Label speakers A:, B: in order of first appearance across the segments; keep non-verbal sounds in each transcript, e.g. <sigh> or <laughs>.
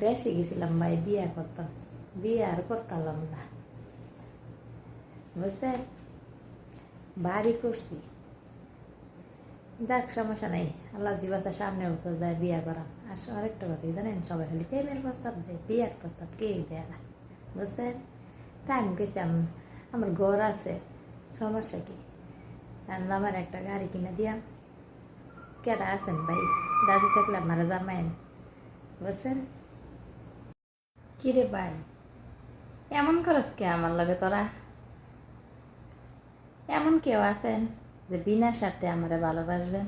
A: দেশে গেছিলাম ভাই, বিয়ে করতাম। বিয়ে আর করতাম না। বুঝছেন? বাড়ি করছি। দেখ সমস্যা নাই। আল্লাহ জীবাসা সামনে উঠতে দেয় বিয়ে করা আর আরেকটা কথা, জানেন সবাই খালি প্রেমের প্রস্তাব দেয়, বিয়ের প্রস্তাব কে দেয় না। বুঝছেন? তাই আমি আম- আমার ঘর আছে, সমস্যা কি? আমার একটা গাড়ি কিনে দিয়াম। কেটা আছেন ভাই? রাজি থাকলে আপনারা জামাইন বুঝছেন? কিরে ভাই? এমন করস কে আমার লগে তোরা? এমন কেউ আছেন যে বিনা স্বার্থে আমারে ভালোবাসবেন?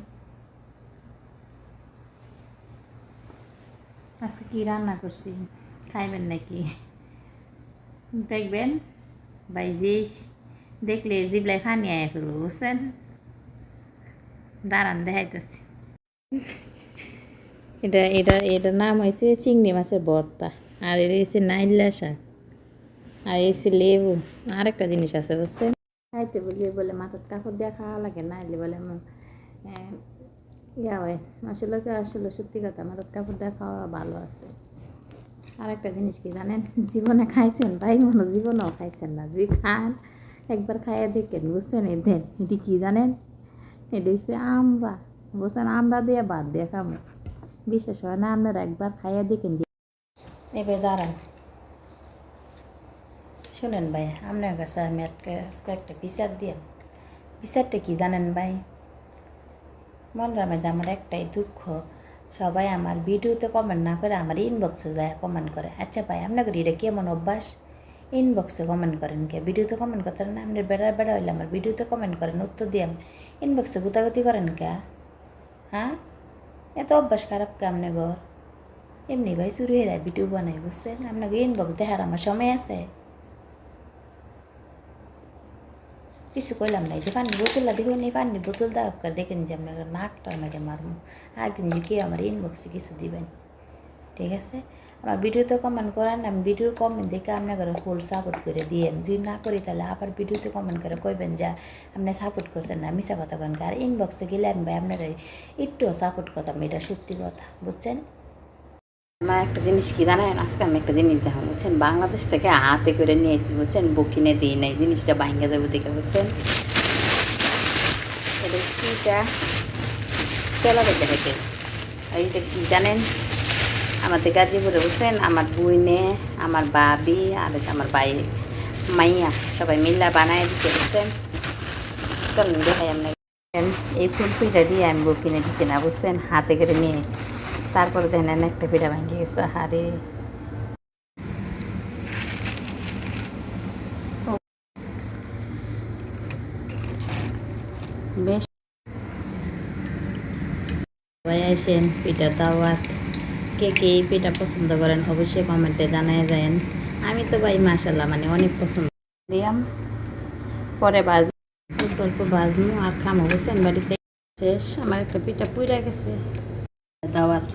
A: আজকে কি রান্না করছি? খাইবেন নাকি? দেখবেন? ভাই যে দেখলে জিবলাই ফানি আয় ফেলব, বুঝছেন? দাঁড়ান, দেখাইতেছি। এটা এটা, এটার নাম হয়েছে চিংড়ি মাছের ভর্তা। আর এটা হচ্ছে নাইলা শাক আর এসে লেবু। আর একটা জিনিস আছে, বুঝছেন? খাইতে বলি বলে মাথার কাপড় দিয়ে খাওয়া লাগে না এলে বলে ইয়া হয়, আসলে কি, আসলে সত্যি কথা, মাথার কাপড় দিয়ে খাওয়া ভালো আছে। আর একটা জিনিস কি জানেন? <laughs> জীবনে খাইছেন ভাই, মনে জীবনেও খাইছেন না। যদি খান, একবার খাইয়ে দেখেন, বুঝছেন? এই দেন, এটি কি জানেন? এটা হচ্ছে আমরা বুঝছেন? আমরা দিয়ে বাদ দিয়ে খাব বিশেষ হয় না, আপনারা একবার খাইয়ে দেখেন যে এবার দাঁড়ান। শুনেন ভাই, আপনার কাছে আমি আজকে আজকে একটা বিচার দিয়াম। বিচারটা কি জানেন ভাই? মনটার মধ্যে আমার একটাই দুঃখ, সবাই আমার ভিডিওতে কমেন্ট না করে আমার ইনবক্সে যায় কমেন্ট করে। আচ্ছা ভাই আপনাদের এটা কেমন অভ্যাস? ইনবক্সে কমেন্ট করেন কে? ভিডিওতে কমেন্ট করতে না? আপনার বেড়া বেড়া হইলে আমার ভিডিওতে কমেন্ট করেন, উত্তর দিয়াম। ইনবক্সে গুতাগুতি করেন কে? হ্যাঁ? এত অভ্যাস খারাপ কে আপনি ঘর? এমনি ভাই শুরু হয়ে ভিডিও বানাই বুঝছেন? আপনাকে ইনবক্স দেখার আমার সময় আছে। কিছু কইলাম নাই যে পানির বোতলটা দেখুন এই পানির বোতলটা করে দেখেন যে আপনার নাকটা আমাকে মারবো একদিন যে কেউ আমার ইনবক্সে কিছু দিবেন। ঠিক আছে? আমার ভিডিওতে কমেন্ট করেন আমি ভিডিওর কমেন্ট দেখে আপনাকে ফুল সাপোর্ট করে দিয়ে যদি না করি তাহলে আবার ভিডিওতে কমেন্ট করে কইবেন যে আপনি সাপোর্ট করছেন না মিশা কথা কেন আর ইনবক্সে গেলে আমি ভাই আপনারা একটু সাপোর্ট করতাম এটা সত্যি কথা, বুঝছেন? আমার একটা জিনিস কি জানেন? আজকে আমি একটা জিনিস দেখা বুঝছেন? বাংলাদেশ থেকে হাতে করে নিয়ে এসেছি বুঝছেন? বকিনে দিই নাই, জিনিসটা ভাঙ্গা দেবো দেখে দেখাইতে। এইটা কি জানেন? আমাদের গাজীপুরে, বুঝছেন? আমার বইনে আমার বাবি, আর আমার ভাই, মাইয়া, সবাই মিল্লা বানায় দিতে বুঝছেন? চলুন, দেখাই আমরা এই ফুল পিঠা দিয়ে আমি বকিনে দিচ্ছি না, বুঝছেন? হাতে করে নিয়ে এসেছি তারপরে দেখেন একটা পিঠা ভাঙে গেছে হারে বেশ। আইসেন পিঠা দাওয়াত। কে কে এই পিঠা পছন্দ করেন অবশ্যই কমেন্টে জানাই যায়েন। আমি তো ভাই মাসাল্লাহ মানে অনেক পছন্দ। দিয়াম পরে বাজ বাজমু, আর খামো, বুঝছেন? বাড়িতে শেষ। আমার একটা পিঠা পুইরা গেছে। দাওয়াত।